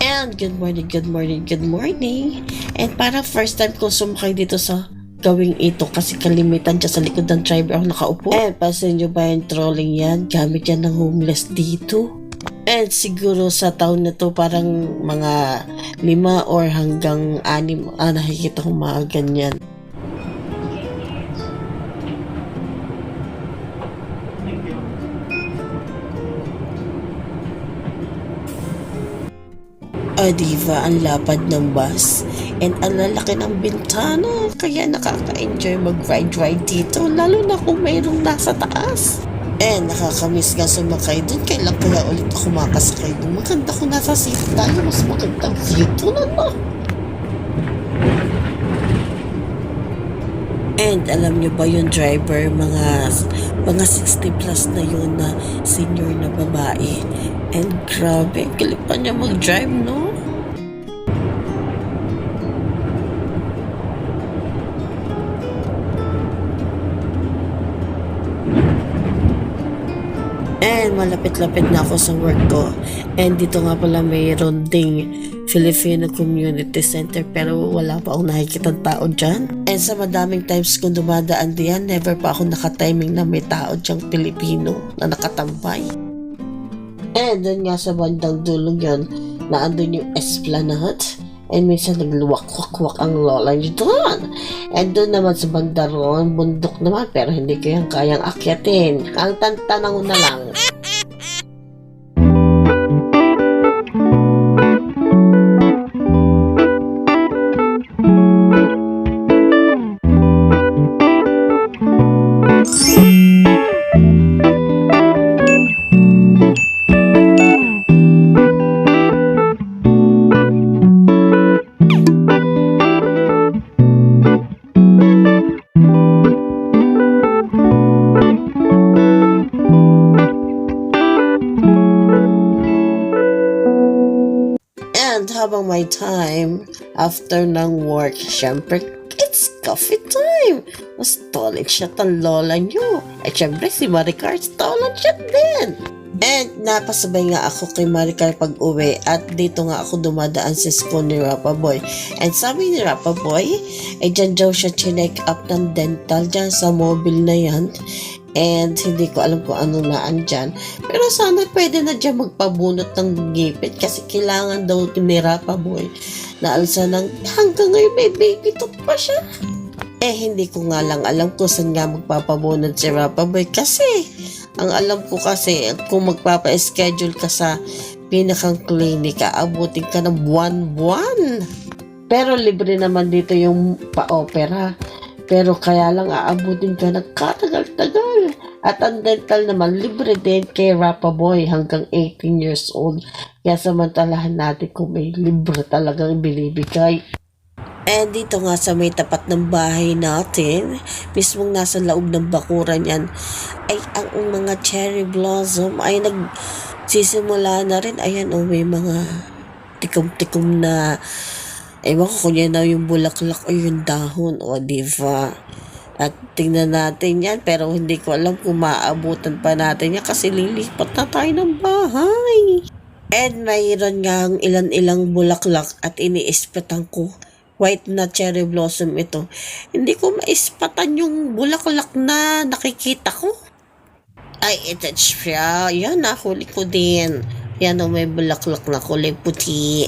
And good morning, good morning, good morning. And para first time ko sumakay dito sa gawing ito kasi kalimitan dyan sa likod ng driver ako nakaupo. And pasin nyo ba yung trolling yan? Gamit yan ng homeless dito. And siguro sa taon na to parang mga lima or hanggang anim ah, nakikita ko mga ganyan. Ah, diva, ang lapad ng bus. And ang lalaki ng bintana. Kaya nakaka-enjoy mag-ride-ride dito. Lalo na kung mayroong nasa taas. Eh, nakakamiss nga sumakay doon. Kailan kaya ulit ako makasakay doon? Maganda kung nasa seat tayo. Mas magandang dito na na. And alam nyo ba yung driver, mga mga 60 plus na yun na senior na babae. And grabe, pa niya mag-drive, no? Malapit-lapit na ako sa work ko. And dito nga pala mayroon ding Filipino Community Center pero wala pa akong nakikita tao dyan. And sa madaming times kung dumadaan diyan, never pa ako nakatiming na may tao dyang Pilipino na nakatambay. And doon nga sa bandang dulo yun, na andun yung Esplanade. And minsan nagluwak-wak-wak ang lola niyo doon. And doon naman sa bandaron, bundok naman, pero hindi ko yan kayang akyatin. Ang tantanang na lang. After ng work, syempre, it's coffee time. Mas toilet siya ng lola nyo. At syempre, si Maricar, toilet siya din. And napasabay nga ako kay Maricar pag uwi at dito nga ako dumadaan sa school ni Rapa Boy. And sabi ni Rapa Boy, ay dyan daw siya chinek up ng dental dyan sa mobile na yan. And hindi ko alam kung ano na andyan. Pero sana pwede na dyan magpabunot ng ngipin kasi kailangan daw ni Rapa Boy na alsa ng hanggang ngayon may baby tooth pa siya. Eh, hindi ko nga lang alam kung saan nga magpapabunod si Rapa Boy kasi ang alam ko kasi kung magpapa-schedule ka sa pinakang klinika, abutin ka ng buwan-buwan. Pero libre naman dito yung pa-opera. Pero kaya lang aabutin ka ng katagal-tagal. At ang dental naman, libre din kay Rapa Boy hanggang 18 years old. Kaya samantalahan natin kung may libre talagang binibigay. And dito nga sa may tapat ng bahay natin, mismong nasa loob ng bakuran yan, ay ang mga cherry blossom ay nagsisimula na rin. Ayan, oh, may mga tikom-tikom na Ewan ko kung yan daw yung bulaklak o yung dahon o diva. At tingnan natin yan pero hindi ko alam kung maaabutan pa natin yan kasi lilipat na tayo ng bahay. And mayroon nga ang ilan-ilang bulaklak at iniispatan ko. White na cherry blossom ito. Hindi ko maispatan yung bulaklak na nakikita ko. Ay, ito siya. Yan, nahuli ko din. Yan o, may bulaklak na kulay puti.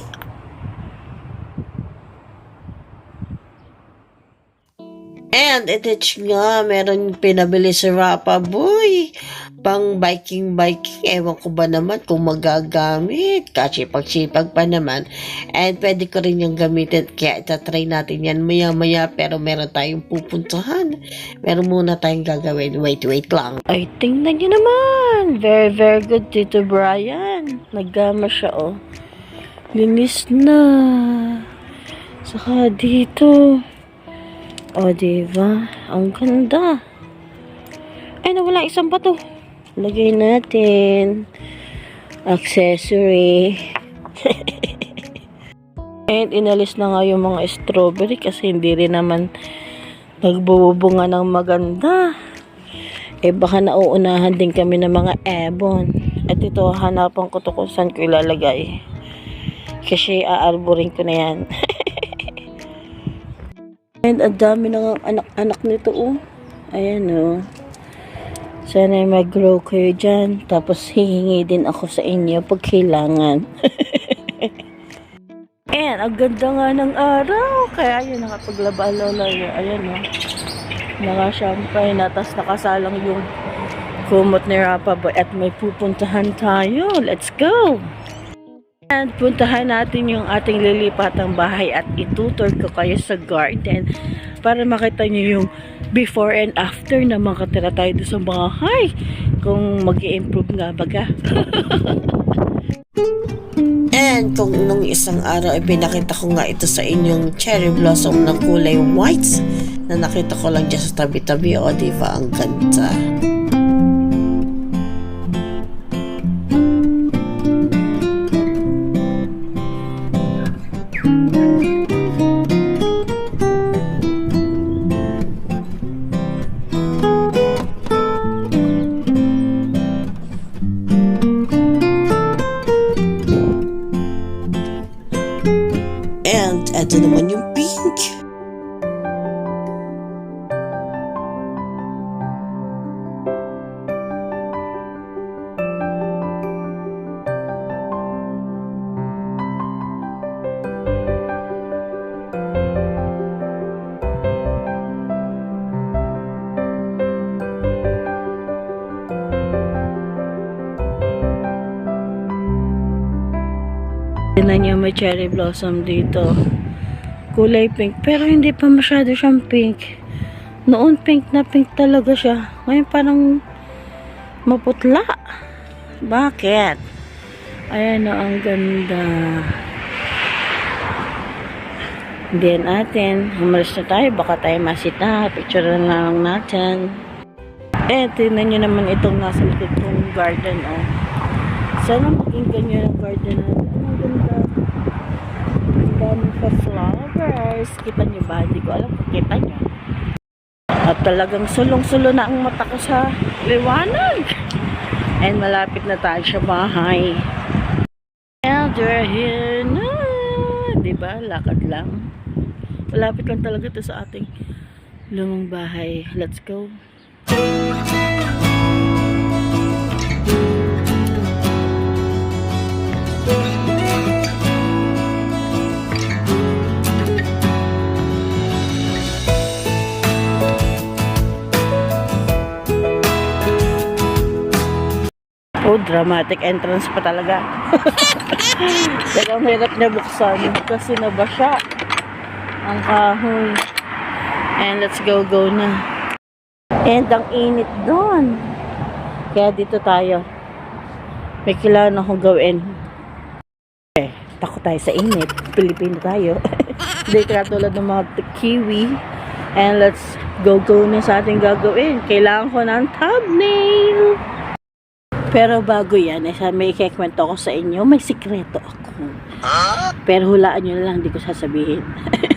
And itich nga, meron pinabili si Rapa Boy. Pang biking-biking, ewan ko ba naman kung magagamit. Kasi pagsipag pa naman. And pwede ko rin yung gamitin. Kaya itatry natin yan maya-maya. Pero meron tayong pupuntahan. Meron muna tayong gagawin. Wait, wait lang. Ay, tingnan niyo naman. Very, very good, Tito Brian. Naggama siya, oh. Linis na. Saka dito. O, diba? Ang ganda. Ay, nawala isang bato. Lagay natin. Accessory. And inalis na nga yung mga strawberry kasi hindi rin naman nagbubunga ng maganda. Eh baka nauunahan din kami ng mga ebon. At ito, hanapan ko to kung saan ko ilalagay. Kasi aarborin ko na yan. And ang dami ng anak-anak nito, oh. Ayan, oh. Sana mag-grow kayo dyan. Tapos hihingi din ako sa inyo pag kailangan. And ang ganda nga ng araw. Kaya yun, nakapaglaba lola yun. Ayan, oh. Naka-champagne na, tapos nakasalang yung kumot ni Rapa Boy at may pupuntahan tayo. Let's go! And puntahan natin yung ating lilipatang bahay at itutur ko kayo sa garden para makita nyo yung before and after na makatira tayo sa bahay. Kung mag improve nga baga. And kung nung isang araw ay pinakita ko nga ito sa inyong cherry blossom ng kulay whites na nakita ko lang dyan sa tabi-tabi. O, di ba? Ang ganda. Tignan niyo may cherry blossom dito. Kulay pink. Pero hindi pa masyado siyang pink. Noon pink na pink talaga siya. Ngayon parang maputla. Bakit? Ayan o, ang ganda. Then natin, umalis na tayo. Baka tayo masita. Picture na lang natin. Eh, tingnan nyo naman itong nasa likod garden, oh. Sana maging ganyan ang garden natin. Ang ganda. Pa flowers. Kita nyo ba? Hindi ko alam kung kita nyo. At talagang sulong-sulo na ang mata ko sa liwanag. And malapit na tayo sa bahay. And we're here na. Diba? Lakad lang. Malapit lang talaga to sa ating lumang bahay. Let's go. Oh, dramatic entrance pa talaga. Talagang hirap niya buksan kasi nabasya ang kahoy. And let's go, go na. And ang init doon. Kaya dito tayo. May kailangan akong gawin. Eh, takot tayo sa init. Pilipino tayo. Hindi katulad ng mga kiwi. And let's go, go na sa ating gagawin. Kailangan ko ng thumbnail. Pero bago yan, eh, may ikikwento ko sa inyo, may sikreto ako. Pero hulaan nyo lang, hindi ko sasabihin.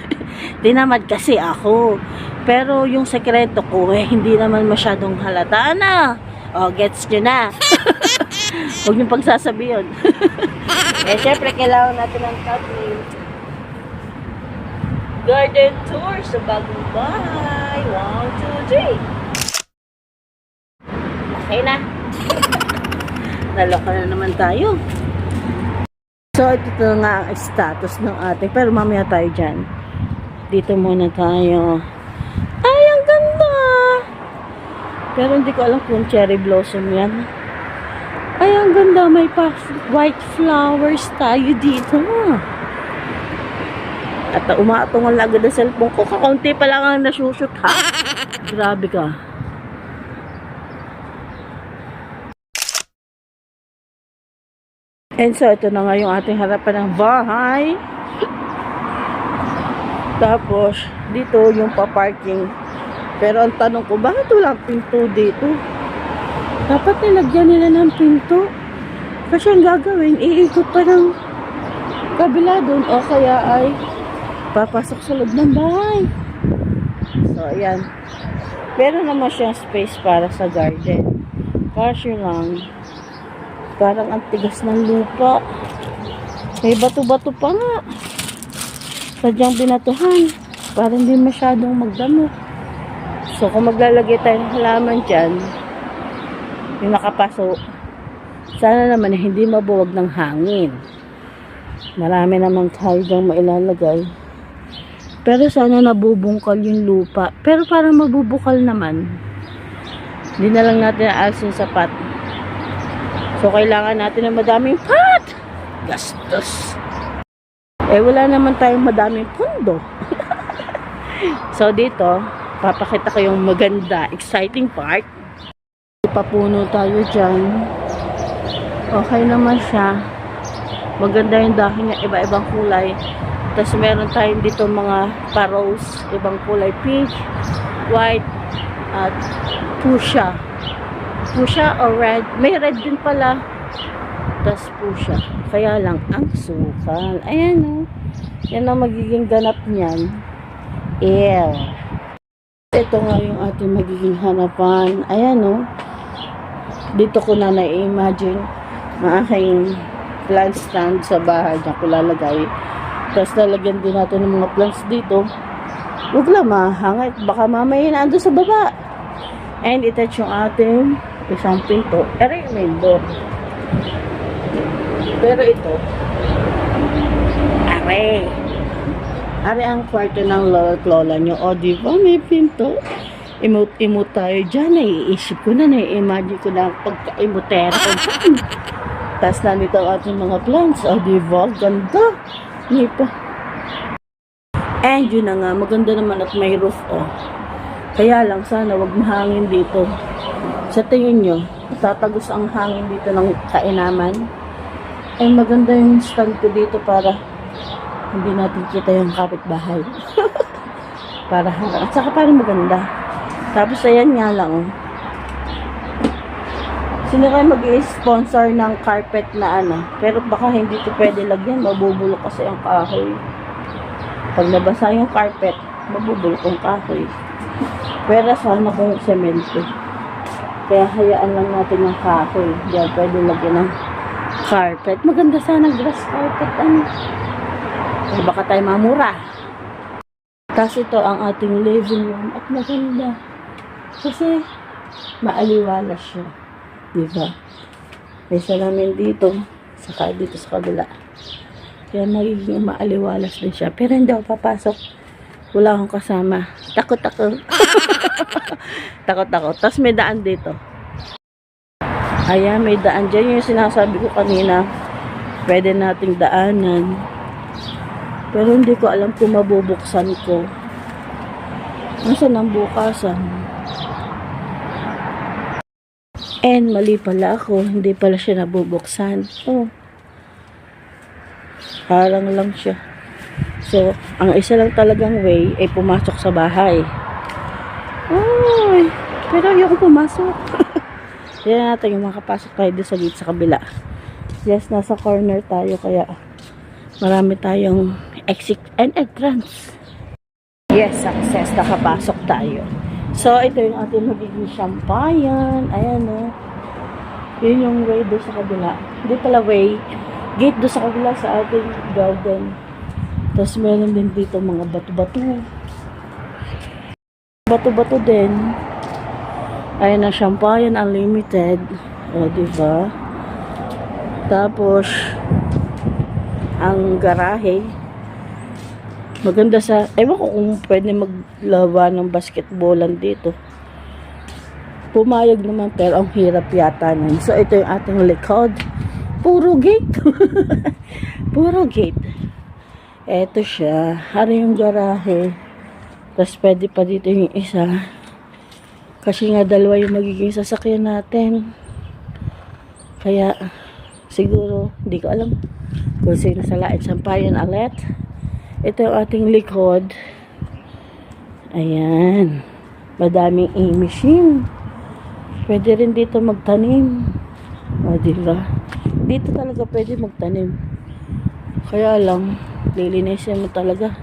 Tinamad kasi ako. Pero yung sekreto ko, eh, hindi naman masyadong halata na. O, gets nyo na. Huwag nyo pagsasabi yun. eh, syempre, kailangan natin ng thumbnail. Garden tour sa bagong bahay. One, two, three. Okay na. Naloka na naman tayo. So, ito nga ang status ng ating. Pero mamaya tayo dyan. Dito muna tayo. Ay, ang ganda! Pero hindi ko alam kung cherry blossom yan. Ay, ang ganda. May pa white flowers tayo dito. At umaatong ang lagad ng cellphone ko. Kakaunti pa lang ang nasushoot, ha? Grabe ka. And so, ito na nga yung ating harapan ng bahay. Tapos, dito yung pa-parking. Pero ang tanong ko, bakit walang pinto dito? Dapat nilagyan nila ng pinto. Kasi ang gagawin, iikot pa ng kabila doon o kaya ay papasok sa loob ng bahay. So, ayan. Meron naman siyang space para sa garden. Kasi lang, Parang ang tigas ng lupa. May bato-bato pa nga. Sadyang binatuhan. Para hindi masyadong magdamo. So, kung maglalagay tayo ng halaman dyan, yung nakapaso, sana naman hindi mabuwag ng hangin. Marami naman tayo mailalagay. Pero sana nabubungkal yung lupa. Pero parang mabubukal naman. Hindi na lang natin aalis yung sapat. So, kailangan natin ng madaming pot. Gastos. Eh, wala naman tayong madaming pundo. so, dito, papakita ko yung maganda, exciting part. Papuno tayo dyan. Okay naman siya. Maganda yung dahon niya, iba-ibang kulay. Tapos meron tayong dito mga pa-rose, ibang kulay, peach, white, at fuchsia. Fuchsia or red. May red din pala. Tapos fuchsia. Kaya lang, ang sukal. Ayan o. Yan ang magiging ganap niyan. Ew. Ito nga yung ating magiging hanapan. Ayan o. Dito ko na na-imagine ang aking plant stand sa bahay. Diyan ko lalagay. Tapos lalagyan din natin ng mga plants dito. Huwag lang mahangit. Baka mamaya nandun sa baba. And itouch yung ating isang pinto. Yung main door. Pero ito, are. Are ang kwarto ng lola at lola nyo. O, di ba? May pinto. Imot-imot tayo dyan. Naiisip ko na, nai-imagine ko na ang pagka-imotera ko dyan. Tapos nandito ang ating mga plants. O, di ba? Ganda. May pa. And yun na nga, maganda naman at may roof. O. Kaya lang, sana wag mahangin dito. Sa tingin nyo, tatagos ang hangin dito ng kainaman. Ay maganda yung stand ko dito para hindi natin kita yung kapitbahay. para harang. At saka parang maganda. Tapos ayan nga lang. oh. Sino kayo mag-sponsor ng carpet na ano? Pero baka hindi ito pwede lagyan. Mabubulok kasi ang kahoy. Pag nabasa yung carpet, mabubulok ang kahoy. Pero sana kung semento. Kaya hayaan lang natin ng kahoy. Diyan pwede lagyan ng carpet. Maganda sana grass carpet. Ano? Eh, baka tayo mamura. Tapos ito ang ating living room at maganda. Kasi maaliwala siya. Diba? May salamin dito. Saka dito sa kabila. Kaya magiging maaliwalas din siya. Pero hindi ako papasok. Wala akong kasama. Takot ako. takot ako. Tapos may daan dito. Ayan, may daan dyan. Yung sinasabi ko kanina, pwede nating daanan. Pero hindi ko alam kung mabubuksan ko. Nasaan ang bukasan? And mali pala ako. Hindi pala siya nabubuksan. Oh. Parang lang siya. So, ang isa lang talagang way ay pumasok sa bahay. Ay, pero ayoko pumasok. Yan natin yung makapasok tayo doon sa gate sa kabila. Yes, nasa corner tayo kaya marami tayong exit and entrance. Yes, success. Nakapasok tayo. So, ito yung ating magiging champagne. Ayan, o. Yun yung way doon sa kabila. Hindi pala way. Gate doon sa kabila sa ating garden. Tapos meron din dito mga bato-bato. Bato-bato din. Ayan ang champagne unlimited. O, diba? Tapos, ang garahe. Maganda sa, ewan ko kung pwede maglawa ng basketballan dito. Pumayag naman pero ang hirap yata nun. So ito yung ating likod. Puro gate. Puro gate. Eto siya. Hari yung garahe. Tapos pwede pa dito yung isa. Kasi nga dalawa yung magiging sasakyan natin. Kaya siguro, hindi ko alam kung sino sa lahat sampayan alet. Ito yung ating likod. Ayan. Madaming e-machine. Pwede rin dito magtanim. O, diba? Dito talaga pwede magtanim. Kaya lang, lilinisin mo talaga.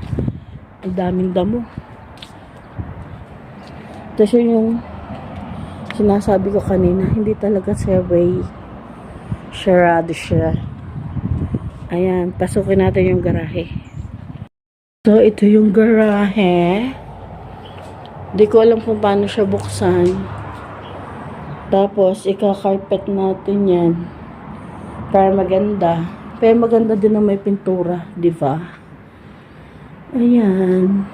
Ang daming damo. Tapos yun yung sinasabi ko kanina, hindi talaga survey. Sarado siya. Ayan, pasukin natin yung garahe. So, ito yung garahe. Di ko alam kung paano siya buksan. Tapos, ika-carpet natin yan. Para maganda. Pero maganda din na may pintura, di ba? Ayan.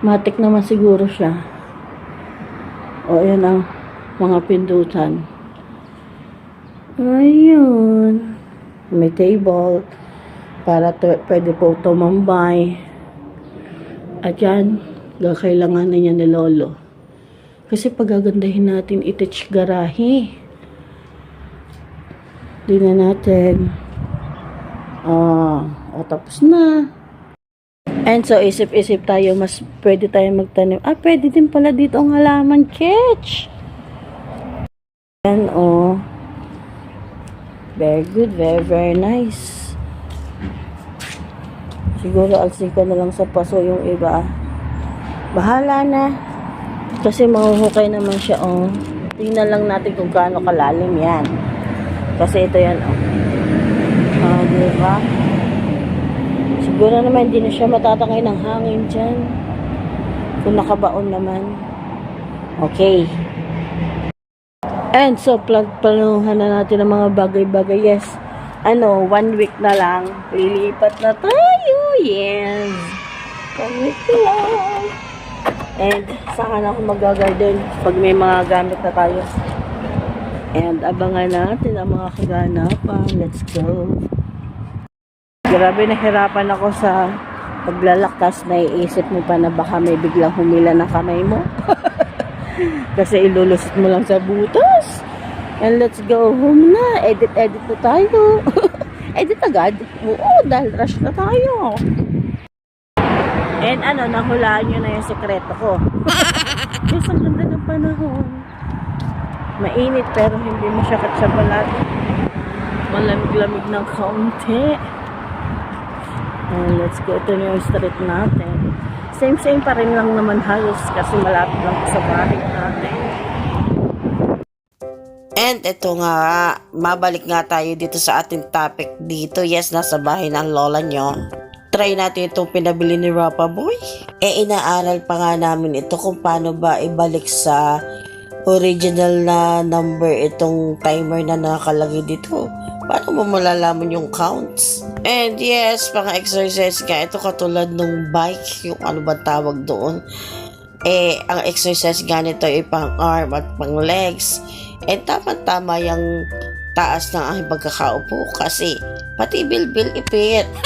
Matik naman siguro siya. O, ayan ang mga pindutan. Ayun. May table para pwede po tumambay. At yan, kakailanganan niya ni Lolo. Kasi pagagandahin natin itich garahe. Di na natin. Ah, o tapos na. And so, isip-isip tayo, mas pwede tayo magtanim. Ah, pwede din pala dito ang halaman, Ketch. Yan, oh. Very good, very, very nice. Siguro alsin na lang sa paso yung iba. Bahala na. Kasi mahuhukay naman siya, oh. Tingnan lang natin kung gaano kalalim yan. Kasi ito yan, oh. Ah, di ba? Siguro naman hindi na siya matatangay ng hangin dyan. Kung nakabaon naman. Okay. And so, planuhan na natin ang mga bagay-bagay. Yes. Ano, one week na lang. Lilipat na tayo. Yes. One week na lang. And, saan ako magagarden pag may mga gamit na tayo. And, abangan natin ang mga kaganapan. Let's go. Grabe nahirapan ako sa paglalaktas. Naiisip mo pa na baka may biglang humila na kamay mo. Kasi ilulusot mo lang sa butas. And let's go home na. Edit-edit na tayo. Edit agad. Oo, dahil rush na tayo. And ano, nahulaan nyo na yung sekreto ko. Yes, ang ganda ng panahon. Mainit pero hindi masyakit sa balat. Malamig-lamig ng kaunti. And let's go. Ito na yung street natin. Same-same pa rin lang naman halos kasi malapit lang sa bahay natin. And ito nga, mabalik nga tayo dito sa ating topic dito. Yes, nasa bahay ng lola nyo. Try natin itong pinabili ni Rapa Boy. Eh, inaaral pa nga namin ito kung paano ba ibalik sa original na number itong timer na nakalagay dito. Paano mo malalaman yung counts? And yes, pang exercise ka, ito katulad ng bike, yung ano ba tawag doon. Eh, ang exercise ganito ay pang arm at pang legs. And tama-tama yung taas ng aking pagkakaupo kasi pati bilbil ipit.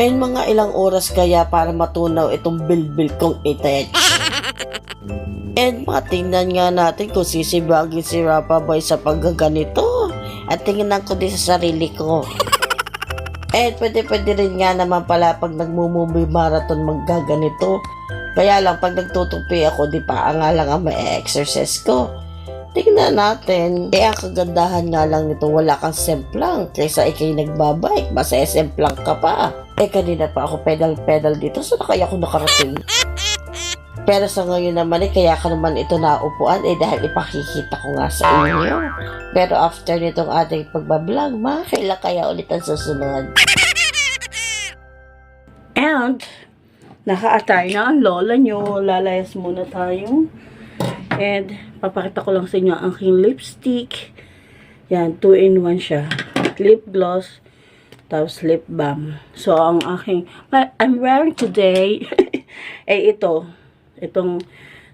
And mga ilang oras kaya para matunaw itong bilbil kong itech. And matingnan nga natin kung sisibagin si Rapa Boy sa paggaganito. At tingnan ko din sa sarili ko. And pwede-pwede rin nga naman pala pag nagmumumi marathon maggaganito. Kaya lang pag nagtutupi ako, di pa nga lang ang may exercise ko. Tingnan natin. Eh, ang kagandahan nga lang nito, wala kang semplang. Kaysa ikay nagbabike, basta semplang ka pa. Eh, kanina pa ako pedal-pedal dito, na kaya ako nakarating. Pero sa ngayon naman eh, kaya ka naman ito naupuan eh dahil ipakikita ko nga sa inyo. Pero after nitong ating pagbablog, makakailan kaya ulit ang susunod. And, naka-attire na ang lola nyo. Lalayas muna tayo. And, papakita ko lang sa inyo ang aking lipstick. Yan, 2-in-1 siya. Lip gloss, tapos lip balm. So, ang aking, I'm wearing today, eh ito, itong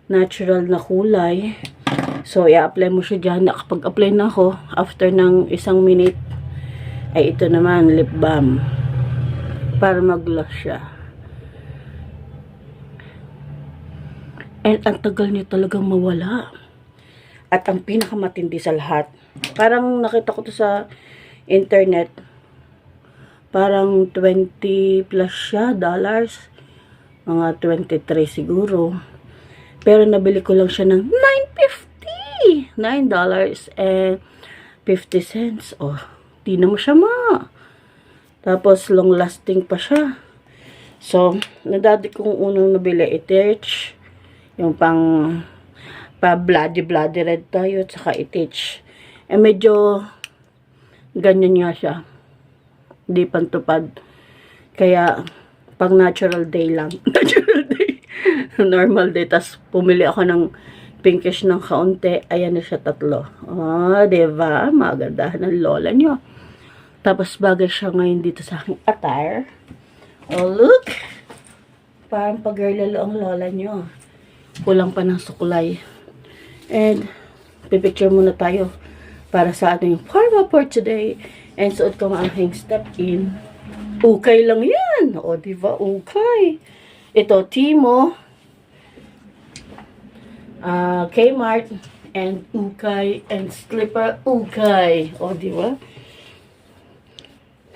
natural na kulay. So, i-apply mo siya dyan. Nakapag-apply na ako, after ng isang minute, ay ito naman, lip balm. Para mag-gloss siya. And ang tagal niya talagang mawala. At ang pinakamatindi sa lahat, parang nakita ko to sa internet, parang 20 plus siya, dollars. Mga 23 siguro. Pero nabili ko lang siya ng 9.50! 9 dollars and 50 cents. Oh, di na mo siya ma. Tapos long lasting pa siya. So, nadadi kong unang nabili itich. Yung pang pa bloody bloody red tayo at saka itich. Eh medyo ganyan nga siya. Hindi pantupad. Kaya pang natural day lang. natural day. Normal day. Tapos pumili ako ng pinkish ng kaunti. Ayan na siya tatlo. Oh, diba? Magandahan ng lola nyo. Tapos bagay siya ngayon dito sa aking attire. Oh, look! Parang pag-girlalo ang lola nyo. Kulang pa ng suklay. And, pipicture muna tayo para sa ating pharma for today. And suot ko ang aking step in. Ukay lang yan. O, di ba? Ukay. Ito, Timo. ah Kmart. And Ukay. And Slipper Ukay. O, di ba?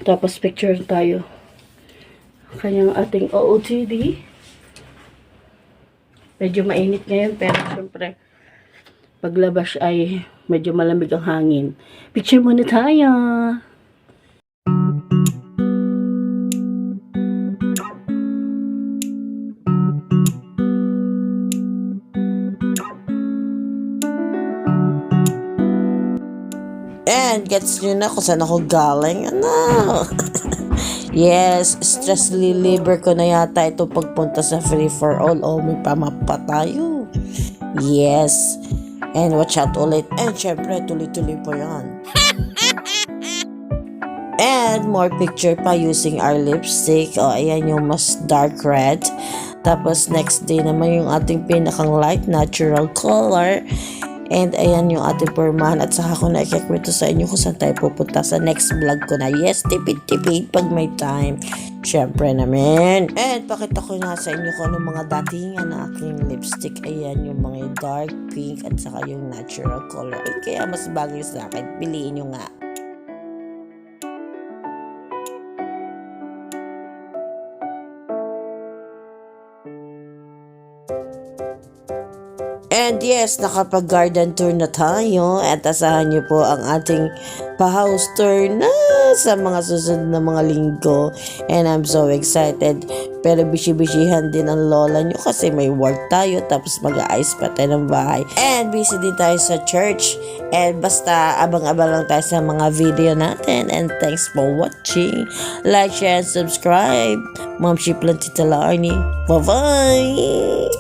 Tapos picture tayo. Kanyang ating OOTD. Medyo mainit ngayon pero syempre paglabas ay medyo malamig ang hangin. Picture muna tayo. And gets nyo na kung saan ako galing. Ano? yes, stress reliever ko na yata ito pagpunta sa free for all. Oh, may pamapa tayo. Yes. And watch out ulit. And syempre, tuloy-tuloy po yan. And more picture pa using our lipstick. O, ayan yung mas dark red. Tapos next day naman yung ating pinakang light natural color. And ayan yung ating pormahan. At saka ko na ikikwento sa inyo kung saan tayo pupunta sa next vlog ko na. Yes, tipid-tipid pag may time. Siyempre naman. And pakita ko na sa inyo kung anong mga datingan na aking lipstick. Ayan yung mga dark pink at saka yung natural color. Eh, kaya mas bagay sa akin. Piliin nyo nga. And yes, nakapag-garden tour na tayo at asahan niyo po ang ating pa-house tour na sa mga susunod na mga linggo. And I'm so excited. Pero bisi-bisihan din ang lola niyo kasi may work tayo tapos mag-aayos pa tayo ng bahay. And busy din tayo sa church. And basta abang-abang lang tayo sa mga video natin. And thanks for watching. Like, share, and subscribe. Mom Shiplan Tita Larnie. Bye-bye!